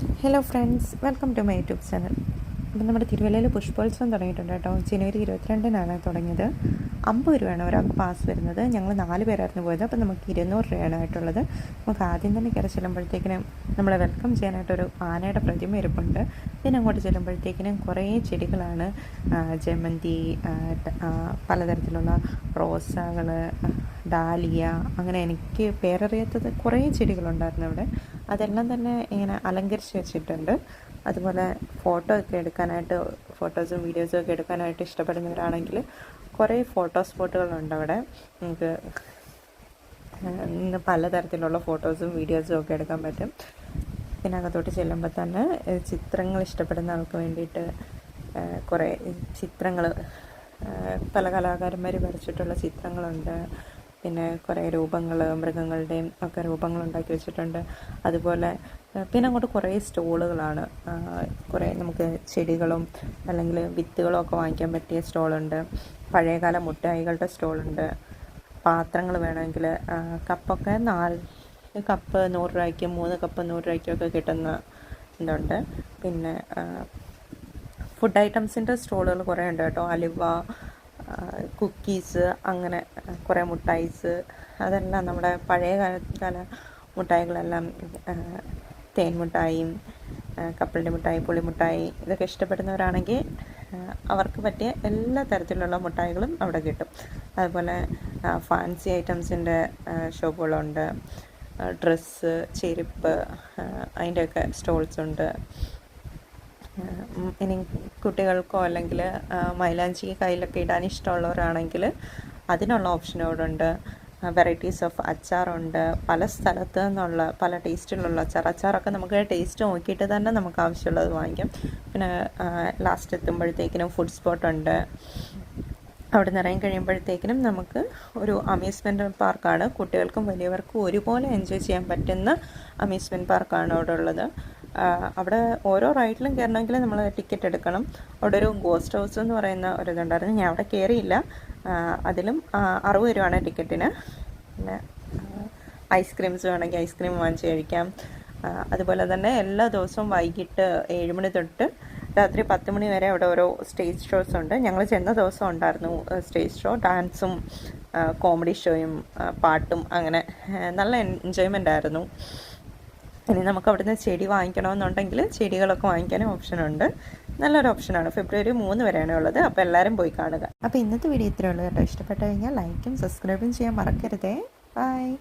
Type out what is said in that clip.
Hello friends welcome to my YouTube channel അപ്പം നമ്മുടെ തിരുവല്ലയിൽ പുഷ്പോത്സവം തുടങ്ങിയിട്ടുണ്ട് കേട്ടോ. ജനുവരി ഇരുപത്തിരണ്ടിനാണ് തുടങ്ങിയത്. അമ്പത് രൂപയാണ് ഒരാൾക്ക് പാസ് വരുന്നത്. ഞങ്ങൾ നാല് പേരായിരുന്നു പോയത്. അപ്പം നമുക്ക് ഇരുന്നൂറ് രൂപയാണ് ആയിട്ടുള്ളത്. നമുക്ക് ആദ്യം തന്നെ കയറി ചെല്ലുമ്പോഴത്തേക്കിനും നമ്മളെ വെൽക്കം ചെയ്യാനായിട്ടൊരു ആനയുടെ പ്രതിമ ഇരിപ്പുണ്ട്. പിന്നെ അങ്ങോട്ട് ചെല്ലുമ്പോഴത്തേക്കിനും കുറേ ചെടികളാണ്. ജമന്തി പലതരത്തിലുള്ള റോസകൾ ഡാലിയ അങ്ങനെ എനിക്ക് പേരറിയാത്തത് കുറേ ചെടികളുണ്ടായിരുന്നു അവിടെ. അതെല്ലാം തന്നെ ഇങ്ങനെ അലങ്കരിച്ച് വെച്ചിട്ടുണ്ട്. അതുപോലെ ഫോട്ടോ ഒക്കെ എടുക്കാനായിട്ട് ഫോട്ടോസും വീഡിയോസും ഒക്കെ എടുക്കാനായിട്ട് ഇഷ്ടപ്പെടുന്നവരാണെങ്കിൽ കുറേ ഫോട്ടോ സ്പോട്ടുകളുണ്ട് അവിടെ. നമുക്ക് പലതരത്തിലുള്ള ഫോട്ടോസും വീഡിയോസും ഒക്കെ എടുക്കാൻ പറ്റും. പിന്നെ അകത്തോട്ട് ചെല്ലുമ്പോൾ തന്നെ ചിത്രങ്ങൾ ഇഷ്ടപ്പെടുന്ന ആൾക്ക് വേണ്ടിയിട്ട് കുറേ ചിത്രങ്ങൾ പല കലാകാരന്മാർ വരച്ചിട്ടുള്ള ചിത്രങ്ങളുണ്ട്. പിന്നെ കുറേ രൂപങ്ങൾ മൃഗങ്ങളുടെയും ഒക്കെ രൂപങ്ങൾ ഉണ്ടാക്കി വെച്ചിട്ടുണ്ട്. അതുപോലെ പിന്നെ അങ്ങോട്ട് കുറേ സ്റ്റോളുകളാണ്. കുറേ നമുക്ക് ചെടികളും അല്ലെങ്കിൽ വിത്തുകളും ഒക്കെ വാങ്ങിക്കാൻ പറ്റിയ സ്റ്റോളുണ്ട്. പഴയകാല മുട്ടായികളുടെ സ്റ്റോളുണ്ട്. പാത്രങ്ങൾ വേണമെങ്കിൽ കപ്പൊക്കെ നാല് കപ്പ് നൂറ് രൂപയ്ക്കും മൂന്ന് കപ്പ് നൂറ് രൂപയ്ക്കും ഒക്കെ കിട്ടുന്ന ഇതുണ്ട്. പിന്നെ ഫുഡ് ഐറ്റംസിന്റെ സ്റ്റോളുകൾ കുറേ ഉണ്ട് കേട്ടോ. അലുവ കുക്കീസ് അങ്ങനെ കുറേ മുട്ടായിസ് അതെല്ലാം നമ്മുടെ പഴയ കാല മുട്ടായികളെല്ലാം തേൻ മുട്ടായിയും ആ, കപ്പലിന്റെ മുട്ടായി പുളിമുട്ടായി ഇതൊക്കെ ഇഷ്ടപ്പെടുന്നവരാണെങ്കിൽ അവർക്ക് പറ്റിയ എല്ലാ തരത്തിലുള്ള മുട്ടായികളും അവിടെ കിട്ടും. അതുപോലെ ഫാൻസി ഐറ്റംസിന്റെ ഷോപ്പുകളുണ്ട്. ഡ്രസ്സ് ചെരുപ്പ് അതിന്റെയൊക്കെ സ്റ്റോൾസ് ഉണ്ട് ഇനി കുട്ടികൾക്കോ അല്ലെങ്കിൽ മൈലാഞ്ചി കയ്യിലൊക്കെ ഇടാൻ ഇഷ്ടമുള്ളവരാണെങ്കിൽ അതിനുള്ള ഓപ്ഷൻ ഇവിടെ ഉണ്ട് വെറൈറ്റീസ് ഓഫ് അച്ചാറുണ്ട്. പല സ്ഥലത്ത് നിന്നുള്ള പല ടേസ്റ്റിലുള്ള അച്ചാർ. അച്ചാറൊക്കെ നമുക്ക് ടേസ്റ്റ് നോക്കിയിട്ട് തന്നെ നമുക്ക് ആവശ്യമുള്ളത് വാങ്ങിക്കാം. പിന്നെ ലാസ്റ്റ് എത്തുമ്പോഴത്തേക്കിനും ഫുഡ് സ്പോട്ട് ഉണ്ട്. അവിടെ നിന്ന് ഇറങ്ങി കഴിയുമ്പോഴത്തേക്കിനും നമുക്ക് ഒരു അമ്യൂസ്മെന്റ് പാർക്കാണ് കുട്ടികൾക്കും വലിയവർക്കും ഒരുപോലെ എൻജോയ് ചെയ്യാൻ പറ്റുന്ന അമ്യൂസ്മെന്റ് പാർക്കാണ് അവിടെ ഉള്ളത്. അവിടെ ഓരോ റൈഡിലും കയറണമെങ്കിൽ നമ്മൾ ടിക്കറ്റ് എടുക്കണം. അവിടെ ഒരു ഗോസ്റ്റ് ഹൗസ് എന്ന് പറയുന്ന ഒരു ഇതുണ്ടായിരുന്നു. ഞാൻ അവിടെ കയറിയില്ല. അതിലും അറുപത് രൂപയാണ് ടിക്കറ്റിന്. പിന്നെ ഐസ്ക്രീംസ് വേണമെങ്കിൽ ഐസ്ക്രീം വാങ്ങിച്ച് കഴിക്കാം. അതുപോലെ തന്നെ എല്ലാ ദിവസവും വൈകിട്ട് ഏഴ് മണി തൊട്ട് രാത്രി പത്ത് മണി വരെ അവിടെ ഓരോ സ്റ്റേജ് ഷോസ് ഉണ്ട്. ഞങ്ങൾ ചെന്ന ദിവസം ഉണ്ടായിരുന്നു സ്റ്റേജ് ഷോ ഡാൻസും കോമഡി ഷോയും പാട്ടും അങ്ങനെ നല്ല എൻജോയ്മെന്റ് ആയിരുന്നു. ഇനി നമുക്ക് അവിടുന്ന് ചെടി വാങ്ങിക്കണമെന്നുണ്ടെങ്കിൽ ചെടികളൊക്കെ വാങ്ങിക്കാനും ഓപ്ഷനുണ്ട്. നല്ലൊരു ഓപ്ഷനാണ്. ഫെബ്രുവരി മൂന്ന് വരെയാണ് ഉള്ളത്. അപ്പോൾ എല്ലാവരും പോയി കാണുക. അപ്പോൾ ഇന്നത്തെ വീഡിയോ ഇത്രയേ ഉള്ളൂ കേട്ടോ. ഇഷ്ടപ്പെട്ട് കഴിഞ്ഞാൽ ലൈക്കും സബ്സ്ക്രൈബും ചെയ്യാൻ മറക്കരുതേ. ബൈ.